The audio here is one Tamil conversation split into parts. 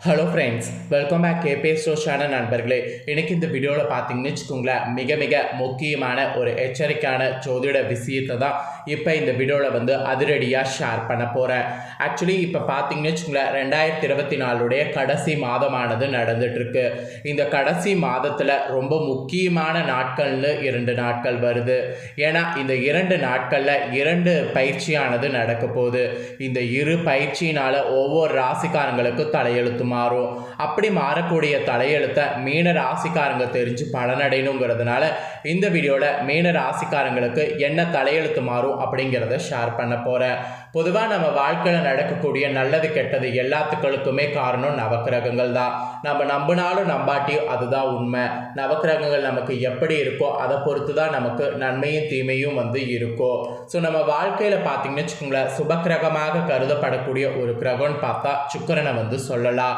ஹலோ ஃப்ரெண்ட்ஸ் வெல்கம் பேக் கேபே ஸ்டோஷான நண்பர்களே. இன்னைக்கு இந்த வீடியோவில் பார்த்தீங்கன்னு வச்சுக்கோங்களேன் மிக மிக முக்கியமான ஒரு எச்சரிக்கையான ஜோதிட விஷயத்தை தான் இப்போ இந்த வீடியோவில் வந்து அதிரடியாக ஷேர் பண்ண போகிறேன் ஆக்சுவலி இப்போ பார்த்தீங்கன்னு வச்சுக்கோங்களேன் ரெண்டாயிரத்தி இருபத்தி நாலுடைய கடைசி மாதமானது நடந்துகிட்ருக்கு இந்த கடைசி மாதத்தில் ரொம்ப முக்கியமான நாட்கள்னு இரண்டு நாட்கள் வருது. ஏன்னா இந்த இரண்டு நாட்களில் இரண்டு பயிற்சியானது நடக்க போகுது. இந்த இரு பயிற்சியினால் ஒவ்வொரு ராசிக்காரங்களுக்கும் தலையெழுத்து மாறும். அப்படி மாறக்கூடிய தலையெழுத்தை மீன ராசிக்காரங்க தெரிஞ்சு பலனடையணுங்கிறதுனால இந்த வீடியோவில் மீன ராசிக்காரங்களுக்கு என்ன தலையெழுத்து மாறும் அப்படிங்கிறத ஷேர் பண்ண போகிறேன் பொதுவாக நம்ம வாழ்க்கையில் நடக்கக்கூடிய நல்லது கெட்டது எல்லாத்துக்களுக்குமே காரணம் நவக்கிரகங்கள் தான். நம்ம நம்பினாலும் நம்பாட்டியும் அதுதான் உண்மை. நவக்கிரகங்கள் நமக்கு எப்படி இருக்கோ அதை பொறுத்து தான் நமக்கு நன்மையும் தீமையும் வந்து இருக்கும் ஸோ நம்ம வாழ்க்கையில் பார்த்தீங்கன்னு வச்சுக்கோங்களேன் சுபக்கிரகமாக கருதப்படக்கூடிய ஒரு கிரகம்னு பார்த்தா சுக்கிரனை வந்து சொல்லலாம்.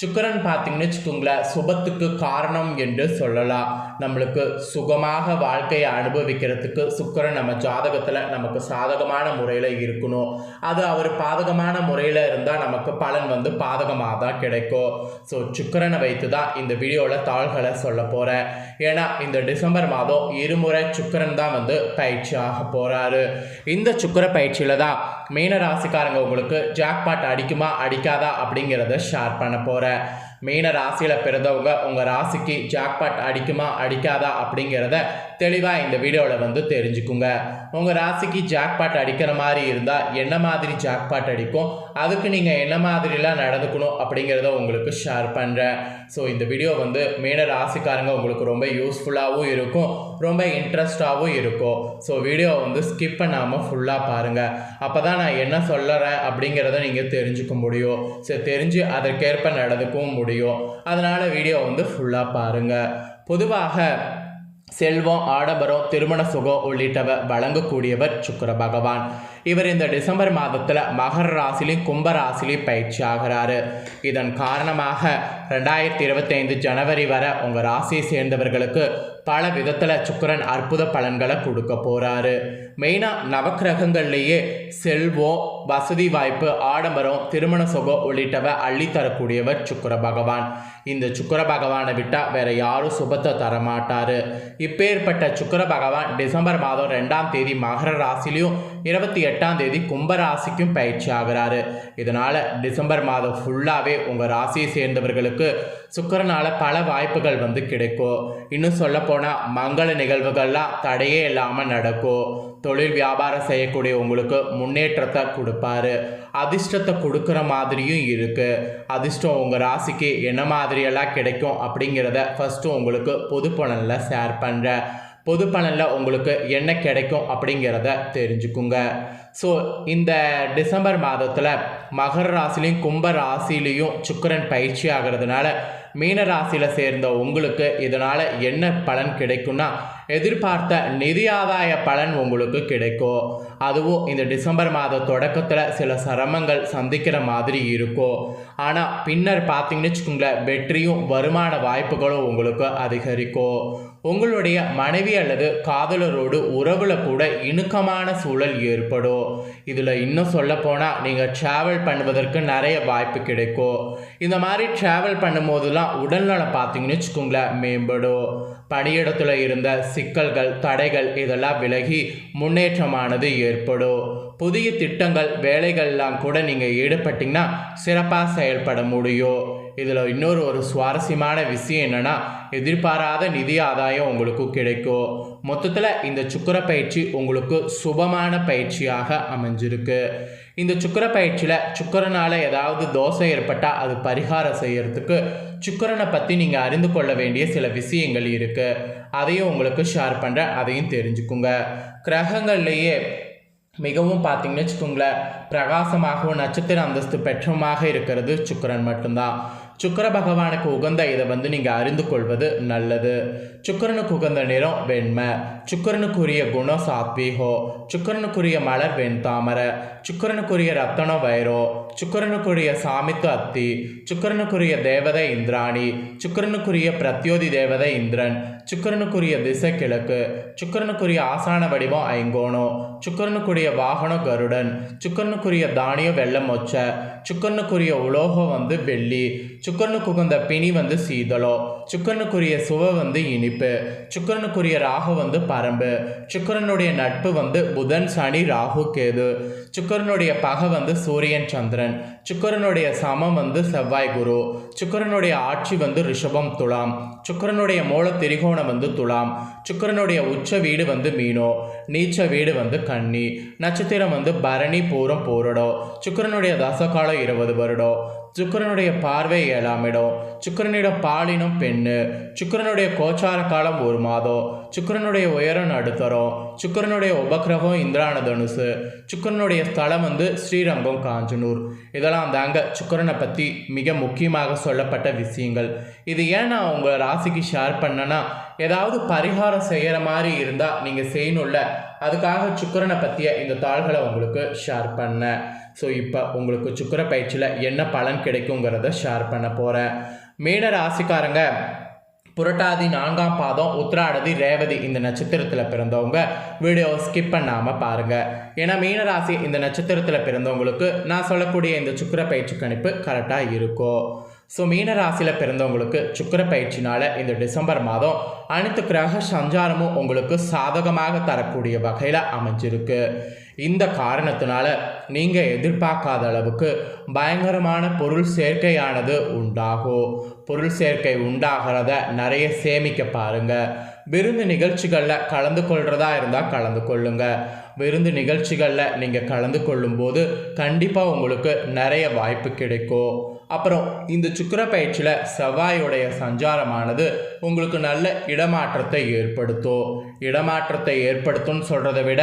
சுக்கரன் பார்த்தீங்கன்னு வச்சுக்கோங்களேன் சுபத்துக்கு காரணம் என்று சொல்லலாம். நம்மளுக்கு சுகமாக வாழ்க்கையை அனுபவிக்கிறதுக்கு சுக்கரன் நம்ம ஜாதகத்தில் நமக்கு சாதகமான முறையில் இருக்கணும். அது அவர் பாதகமான முறையில் இருந்தால் நமக்கு பலன் வந்து பாதகமாக தான் கிடைக்கும். ஸோ சுக்கரனை வைத்து தான் இந்த வீடியோவில் தாள்களை சொல்ல போகிறேன் ஏன்னா இந்த டிசம்பர் மாதம் இருமுறை சுக்கிரன் தான் வந்து பயிற்சி ஆக போகிறாரு இந்த சுக்கர பயிற்சியில் தான் மீன ராசிக்காரங்க உங்களுக்கு ஜாக்பாட் அடிக்குமா அடிக்காதா அப்படிங்கிறத ஷேர் பண்ண போகிறேன் மீன ராசியில் பிறந்தவங்க உங்கள் ராசிக்கு ஜாக்பாட் அடிக்குமா அடிக்காதா அப்படிங்கிறத தெளிவாக இந்த வீடியோவில் வந்து தெரிஞ்சுக்குங்க. உங்கள் ராசிக்கு ஜாக்பாட் அடிக்கிற மாதிரி இருந்தால் என்ன மாதிரி ஜாக்பாட் அடிக்கும் அதுக்கு நீங்கள் என்ன மாதிரிலாம் நடந்துக்கணும் அப்படிங்கிறத உங்களுக்கு ஷேர் பண்ணுறேன் ஸோ இந்த வீடியோ வந்து மீன ராசிக்காரங்க உங்களுக்கு ரொம்ப யூஸ்ஃபுல்லாகவும் இருக்கும். ரொம்ப இன்ட்ரெஸ்டாகவும் இருக்கும். ஸோ வீடியோ வந்து ஸ்கிப் பண்ணாமல் ஃபுல்லாக பாருங்கள் அப்போ தான் நான் என்ன சொல்லுறேன் அப்படிங்கிறத நீங்கள் தெரிஞ்சுக்க முடியும். ஸோ தெரிஞ்சு அதற்கேற்ப நடந்துக்கவும் முடியும். அதனால் வீடியோ வந்து ஃபுல்லாக பாருங்கள் பொதுவாக செல்வம் ஆடம்பரம் திருமண சுகம் உள்ளிட்டவை வழங்கக்கூடியவர் சுக்கிர பகவான். இவர் இந்த டிசம்பர் மாதத்தில் மகர ராசிலையும் கும்ப ராசிலையும் பயிற்சி ஆகிறாரு. இதன் காரணமாக ரெண்டாயிரத்தி இருபத்தைந்து ஜனவரி வரை உங்கள் ராசியை சேர்ந்தவர்களுக்கு பல விதத்தில் சுக்கிரன் அற்புத பலன்களை கொடுக்க போகிறாரு மெயினாக நவக்கிரகங்கள்லேயே செல்வம் வசதி வாய்ப்பு ஆடம்பரம் திருமண சுகம் உள்ளிட்டவை அள்ளித்தரக்கூடியவர் சுக்கர பகவான். இந்த சுக்கர பகவானை விட்டால் வேற யாரும் சுபத்தை தரமாட்டார். இப்பேற்பட்ட சுக்கர பகவான் டிசம்பர் மாதம் ரெண்டாம் தேதி மகர ராசிலையும் இருபத்தி எட்டாம் தேதி கும்பராசிக்கும் பயிற்சி ஆகிறாரு. இதனால் டிசம்பர் மாதம் ஃபுல்லாகவே உங்கள் ராசியை சேர்ந்தவர்களுக்கு சுக்கரனால் பல வாய்ப்புகள் வந்து கிடைக்கும். இன்னும் சொல்லப்போனால் மங்கள நிகழ்வுகள்லாம் தடையே இல்லாமல் நடக்கும். தொழில் வியாபாரம் செய்யக்கூடிய உங்களுக்கு முன்னேற்றத்தை கொடுப்பாரு. அதிர்ஷ்டத்தை கொடுக்குற மாதிரியும் இருக்குது அதிர்ஷ்டம் உங்கள் ராசிக்கு என்ன மாதிரியெல்லாம் கிடைக்கும் அப்படிங்கிறத ஃபஸ்ட்டு உங்களுக்கு பொது பலனில் ஷேர் பண்ணுறேன் பொது பலனில் உங்களுக்கு என்ன கிடைக்கும் அப்படிங்கிறத தெரிஞ்சுக்குங்க. ஸோ இந்த டிசம்பர் மாதத்தில் மகர ராசிலையும் கும்ப ராசிலையும் சுக்கிரன் பயிற்சி ஆகிறதுனால மீன ராசியில் சேர்ந்த உங்களுக்கு இதனால் என்ன பலன் கிடைக்கும்னா எதிர்பார்த்த நிதி ஆதாய பலன் உங்களுக்கு கிடைக்கும். அதுவும் இந்த டிசம்பர் மாத தொடக்கத்தில் சில சிரமங்கள் சந்திக்கிற மாதிரி இருக்கும். ஆனால் பின்னர் பார்த்தீங்கன்னு வச்சுக்கோங்களேன் வெற்றியும் வருமான வாய்ப்புகளும் உங்களுக்கு அதிகரிக்கும். உங்களுடைய மனைவி அல்லது காதலரோடு உறவில் கூட இணுக்கமான சூழல் ஏற்படும். இதில் இன்னும் சொல்ல போனால் நீங்கள் ட்ராவல் பண்ணுவதற்கு நிறைய வாய்ப்பு கிடைக்கும். இந்த மாதிரி ட்ராவல் பண்ணும்போதெல்லாம் உடல்நலம் பார்த்தீங்கன்னு வச்சுக்கோங்களேன் மேம்படும். பணியிடத்தில் இருந்த சிக்கல்கள் தடைகள் இதெல்லாம் விலகி முன்னேற்றமானது ஏற்படும். புதிய திட்டங்கள் வேலைகள்லாம் கூட நீங்கள் ஈடுபட்டிங்கன்னா சிறப்பாக செயல்பட முடியும். இதில் இன்னொரு ஒரு சுவாரஸ்யமான விஷயம் என்னென்னா எதிர்பாராத நிதி ஆதாயம் உங்களுக்கு கிடைக்கும். மொத்தத்தில் இந்த சுக்கர பயிற்சி உங்களுக்கு சுபமான பயிற்சியாக அமைஞ்சிருக்கு. இந்த சுக்கர பயிற்சியில் சுக்கரனால் ஏதாவது தோசை ஏற்பட்டால் அது பரிகாரம் செய்யறதுக்கு சுக்கரனை பற்றி நீங்கள் அறிந்து கொள்ள வேண்டிய சில விஷயங்கள் இருக்குது அதையும் உங்களுக்கு ஷேர் பண்ணுறேன் அதையும் தெரிஞ்சுக்குங்க. கிரகங்கள்லேயே மிகவும் பார்த்தீங்கன்னு வச்சுக்கோங்களேன் பிரகாசமாகவும் நட்சத்திர அந்தஸ்து பெற்றமாக இருக்கிறது சுக்கரன் மட்டும்தான். சுக்கர பகவானுக்கு உகந்த இதை வந்து நீங்கள் அறிந்து கொள்வது நல்லது. சுக்கரனுக்கு உகந்த நிறம் வெண்மை. சுக்கரனுக்குரிய குணம் சாத்வீகோ. சுக்கரனுக்குரிய மலர் வெண்தாமரை சுக்கரனுக்குரிய ரத்தனம் வைரோ. சுக்கரனுக்குரிய சாமித்து அத்தி. சுக்கரனுக்குரிய தேவதை இந்திராணி. சுக்கரனுக்குரிய பிரத்யோதி தேவதை இந்திரன். சுக்கரனுக்குரிய திசை கிழக்கு சுக்கரனுக்குரிய ஆசான வடிவம் ஐங்கோணம் சுக்கரனுக்குரிய வாகனம் கருடன் சுக்கரனுக்குரிய தானியம் வெள்ளம் மொச்ச சுக்கரனுக்குரிய உலோகம் வந்து வெள்ளி சுக்கரனுக்கு உகந்த பிணி வந்து சீதளம் சுக்கரனுக்குரிய சுவை வந்து இனிப்பு சுக்கரனுக்குரிய ராகு வந்து பரம்பு சுக்கரனுடைய நட்பு வந்து புதன் சனி ராகு கேது சுக்கரனுடைய பகை வந்து சூரியன் சந்திரன் சுக்கரனுடைய சமம் வந்து செவ்வாய் குரு சுக்கரனுடைய ஆட்சி வந்து ரிஷபம் துலாம் சுக்கரனுடைய மூல திரிகோணம் வந்து துலாம். சுக்கரனுடைய உச்ச வீடு வந்து மீனோ. நீச்ச வீடு வந்து கன்னி. நட்சத்திரம் வந்து பரணி பூரம் போரடோ. சுக்கரனுடைய தசகாலம் இருபது வருடம் சுக்கரனுடைய பார்வை ஏழாம் இடம். சுக்கரனிடம் பாலினம் பெண்ணு. சுக்கரனுடைய கோச்சார காலம் ஒரு மாதம். சுக்கரனுடைய உயரம் நடுத்தரம். சுக்கரனுடைய உபக்கிரகம் இந்திரான தனுசு சுக்கரனுடைய ஸ்தலம் வந்து ஸ்ரீரங்கம் காஞ்சனூர். இதெல்லாம் தாங்க சுக்கரனை பற்றி மிக முக்கியமாக சொல்லப்பட்ட விஷயங்கள். இது ஏன் நான் உங்கள் ராசிக்கு ஷேர் பண்ணேன்னா ஏதாவது பரிகாரம் செய்கிற மாதிரி இருந்தால் நீங்கள் செய்யணும்ல. அதுக்காக சுக்கரனை பற்றிய இந்த தாள்களை உங்களுக்கு ஷேர் பண்ணேன். ஸோ இப்போ உங்களுக்கு சுக்கர பயிற்சியில் என்ன பலன் கிடைக்குங்கிறத ஷேர் பண்ண போகிறேன் மீன ராசிக்காரங்க புரட்டாதி நான்காம் பாதம் உத்திராடதி ரேவதி இந்த நட்சத்திரத்தில் பிறந்தவங்க வீடியோ ஸ்கிப் பண்ணாமல் பாருங்கள் ஏன்னா மீனராசி இந்த நட்சத்திரத்தில் பிறந்தவங்களுக்கு நான் சொல்லக்கூடிய இந்த சுக்கர பயிற்சி கணிப்பு கரெக்டாக இருக்கும் ஸோ மீனராசியில் பிறந்தவங்களுக்கு சுக்கர பயிற்சினால் இந்த டிசம்பர் மாதம் அனைத்து கிரக சஞ்சாரமும் உங்களுக்கு சாதகமாக தரக்கூடிய வகையில் அமைஞ்சிருக்கு. இந்த காரணத்தினால நீங்கள் எதிர்பார்க்காத அளவுக்கு பயங்கரமான பொருள் சேர்க்கையானது உண்டாகும் பொருள் சேர்க்கை உண்டாகிறத நிறைய சேமிக்க பாருங்கள் விருந்து நிகழ்ச்சிகளில் கலந்து கொள்கிறதா இருந்தால் கலந்து கொள்ளுங்க. விருந்து நிகழ்ச்சிகளில் நீங்கள் கலந்து கொள்ளும்போது கண்டிப்பாக உங்களுக்கு நிறைய வாய்ப்பு கிடைக்கும். அப்புறம் இந்த சுக்கர பயிற்சியில் செவ்வாயுடைய சஞ்சாரமானது உங்களுக்கு நல்ல இடமாற்றத்தை ஏற்படுத்தும். இடமாற்றத்தை ஏற்படுத்தும்னு சொல்கிறத விட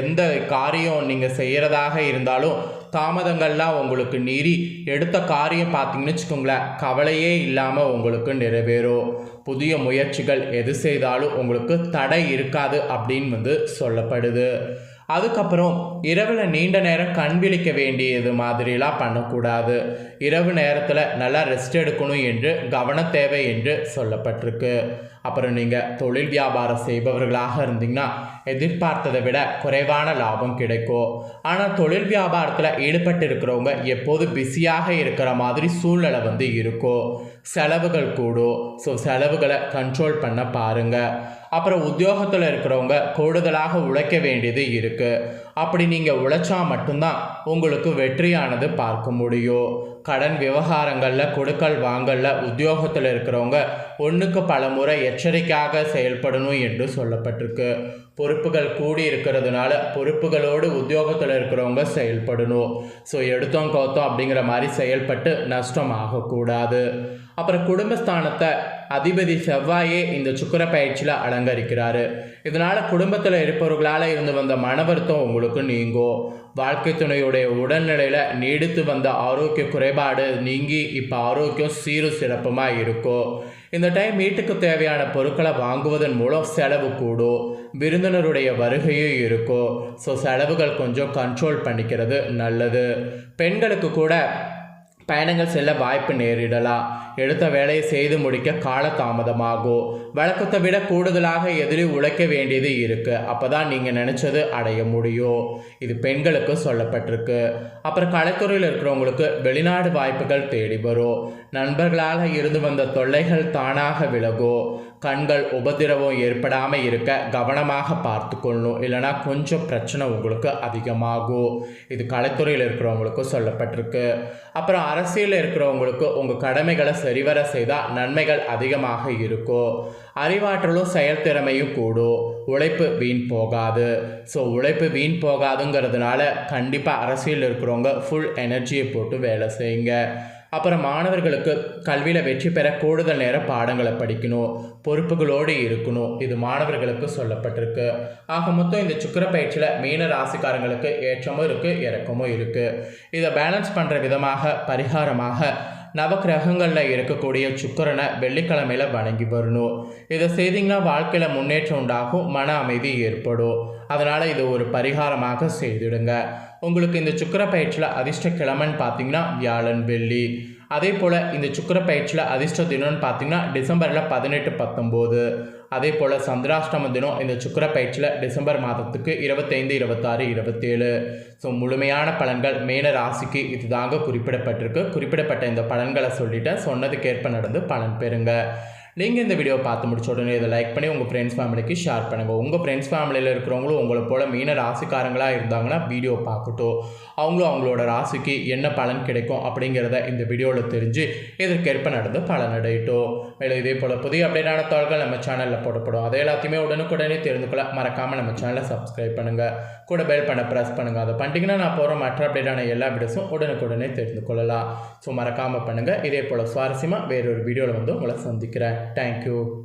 எந்த காரியம் நீங்கள் செய்கிறதாக இருந்தாலும் தாமதங்கள்லாம் உங்களுக்கு நீறி எடுத்த காரியம் பார்த்தீங்கன்னு வச்சுக்கோங்களேன் கவலையே இல்லாமல் உங்களுக்கு நிறைவேறும். புதிய முயற்சிகள் எது செய்தாலும் உங்களுக்கு தடை இருக்காது அப்படின்னு வந்து சொல்லப்படுது. அதுக்கப்புறம் இரவில் நீண்ட நேரம் கண் விழிக்க வேண்டியது மாதிரிலாம் பண்ணக்கூடாது. இரவு நேரத்தில் நல்லா ரெஸ்ட் எடுக்கணும் என்று கவன தேவை என்று சொல்லப்பட்டிருக்கு. அப்புறம் நீங்கள் தொழில் வியாபாரம் செய்பவர்களாக இருந்தீங்கன்னா எதிர்பார்த்ததை விட குறைவான லாபம் கிடைக்கும். ஆனால் தொழில் வியாபாரத்தில் ஈடுபட்டு இருக்கிறவங்க எப்போது பிஸியாக இருக்கிற மாதிரி சூழ்நிலை வந்து இருக்கும். செலவுகள் கூடும். ஸோ செலவுகளை கண்ட்ரோல் பண்ண பாருங்கள் அப்புறம் உத்தியோகத்தில் இருக்கிறவங்க கூடுதலாக உழைக்க வேண்டியது இருக்குது அப்படி நீங்கள் உழைச்சா மட்டும்தான் உங்களுக்கு வெற்றியானது பார்க்க முடியும். கடன் விவகாரங்களில் கொடுக்கல் வாங்கல்ல உத்தியோகத்தில் இருக்கிறவங்க ஒன்றுக்கு பல முறை எச்சரிக்கையாக செயல்படணும் என்று சொல்லப்பட்டிருக்கு. பொறுப்புகள் கூடி இருக்கிறதுனால பொறுப்புகளோடு உத்தியோகத்தில் இருக்கிறவங்க செயல்படணும். ஸோ எடுத்தோம் கோத்தோம் அப்படிங்கிற மாதிரி செயல்பட்டு நஷ்டம் ஆகக்கூடாது. அப்புறம் குடும்பஸ்தானத்தை அதிபதி செவ்வாயே இந்த சுக்கர பயிற்சியில் அலங்கரிக்கிறாரு. இதனால் குடும்பத்தில் இருப்பவர்களால் இருந்து வந்த மன வருத்தம் உங்களுக்கு நீங்கும் வாழ்க்கை துணையுடைய உடல்நிலையில் நீடித்து வந்த ஆரோக்கிய குறைபாடு நீங்கி இப்போ ஆரோக்கியம் சீரும் சிறப்புமாக இருக்கும் இந்த டைம் வீட்டுக்கு தேவையான பொருட்களை வாங்குவதன் மூலம் செலவு கூடும் விருந்தினருடைய வருகையும் இருக்கும் ஸோ செலவுகள் கொஞ்சம் கண்ட்ரோல் பண்ணிக்கிறது நல்லது. பெண்களுக்கு கூட பயணங்கள் செல்ல வாய்ப்பு நேரிடலாம் எடுத்த வேலையை செய்து முடிக்க கால தாமதமாகும் வழக்கத்தை விட கூடுதலாக எதிரி உழைக்க வேண்டியது இருக்கு. அப்பதான் நீங்க நினைச்சது அடைய முடியும் இது பெண்களுக்கு சொல்லப்பட்டிருக்கு. அப்புறம் கலைத்துறையில் இருக்கிறவங்களுக்கு வெளிநாடு வாய்ப்புகள் தேடி வரும். நண்பர்களாக இருந்து வந்த தொல்லைகள் தானாக விலகும் கண்கள் உபதிரவம் ஏற்படாமல் இருக்க கவனமாக பார்த்து கொள்ளணும் இல்லைனா கொஞ்சம் பிரச்சனை உங்களுக்கு அதிகமாகும். இது கலைத்துறையில் இருக்கிறவங்களுக்கு சொல்லப்பட்டிருக்கு. அப்புறம் அரசியலில் இருக்கிறவங்களுக்கு உங்கள் கடமைகளை சரிவர செய்தால் நன்மைகள் அதிகமாக இருக்கும். அறிவாற்றலும் செயல்திறமையும் கூடும். உழைப்பு வீண் போகாது. ஸோ உழைப்பு வீண் போகாதுங்கிறதுனால கண்டிப்பாக அரசியலில் இருக்கிறவங்க ஃபுல் எனர்ஜியை போட்டு வேலை செய்யுங்க. அப்புறம் மாணவர்களுக்கு கல்வியில் வெற்றி பெற கூடுதல் நேரம் பாடங்களை படிக்கணும் பொறுப்புகளோடு இருக்கணும். இது மாணவர்களுக்கு சொல்லப்பட்டிருக்கு. ஆக மொத்தம் இந்த சுக்கர பயிற்சியில் மீன ராசிக்காரங்களுக்கு ஏற்றமும் இருக்குது இறக்கமும் இருக்குது இதை பேலன்ஸ் பண்ணுற விதமாக பரிகாரமாக நவக்கிரகங்களில் இருக்கக்கூடிய சுக்கரனை வெள்ளிக்கிழமையில் வணங்கி வரணும். இதை செய்திங்கன்னா வாழ்க்கையில் முன்னேற்றம் உண்டாகும் மன அமைதி ஏற்படும். அதனால் இது ஒரு பரிகாரமாக செய்திடுங்க. உங்களுக்கு இந்த சுக்கர பயிற்சியில் அதிர்ஷ்ட கிழமைன்னு பார்த்தீங்கன்னா வியாழன் வெள்ளி. அதே போல் இந்த சுக்கிர பயிற்சியில் அதிர்ஷ்ட தினம்னு பார்த்தீங்கன்னா டிசம்பரில் பதினெட்டு பத்தொம்போது. அதே போல் சந்திராஷ்டம தினம் இந்த சுக்கர பயிற்சியில் டிசம்பர் மாதத்துக்கு இருபத்தைந்து இருபத்தாறு இருபத்தேழு. ஸோ முழுமையான பலன்கள் மேன ராசிக்கு இதுதாங்க குறிப்பிடப்பட்டிருக்கு. குறிப்பிடப்பட்ட இந்த பலன்களை சொல்லிவிட்டு சொன்னதுக்கேற்ப நடந்து பலன் பெறுங்க. நீங்கள் இந்த வீடியோ பார்த்து முடிச்ச உடனே இதை லைக் பண்ணி உங்கள் ஃப்ரெண்ட்ஸ் ஃபேமிலிக்கு ஷேர் பண்ணுங்கள் உங்கள் ஃப்ரெண்ட்ஸ் ஃபேமிலியில் இருக்கிறவங்களும் உங்களை போல் மீன ராசிக்காரங்களாக இருந்தாங்கன்னா வீடியோ பார்க்கட்டும். அவங்களும் அவங்களோட ராசிக்கு என்ன பலன் கிடைக்கும் அப்படிங்கிறத இந்த வீடியோவில் தெரிஞ்சு இதற்கேற்ப நடந்து பலன் அடையட்டும் மேலும் இதே போல் புதிய அப்டேட்டான தாள்கள் நம்ம சேனலில் போடப்படும். அதை எல்லாத்தையுமே உடனுக்குடனே தெரிந்து கொள்ள மறக்காமல் நம்ம சேனலை சப்ஸ்கிரைப் பண்ணுங்கள் கூட பெல் பண்ண ப்ரெஸ் பண்ணுங்கள் அதை பண்ணிட்டீங்கன்னா நான் போகிற மற்ற அப்டேட்டான எல்லா வீடியோஸும் உடனுக்குடனே தெரிந்து கொள்ளலாம். ஸோ மறக்காமல் பண்ணுங்கள் இதே போல் சுவாரஸ்யமாக வேறொரு வீடியோவில் வந்து உங்களை சந்திக்கிறேன். Thank you.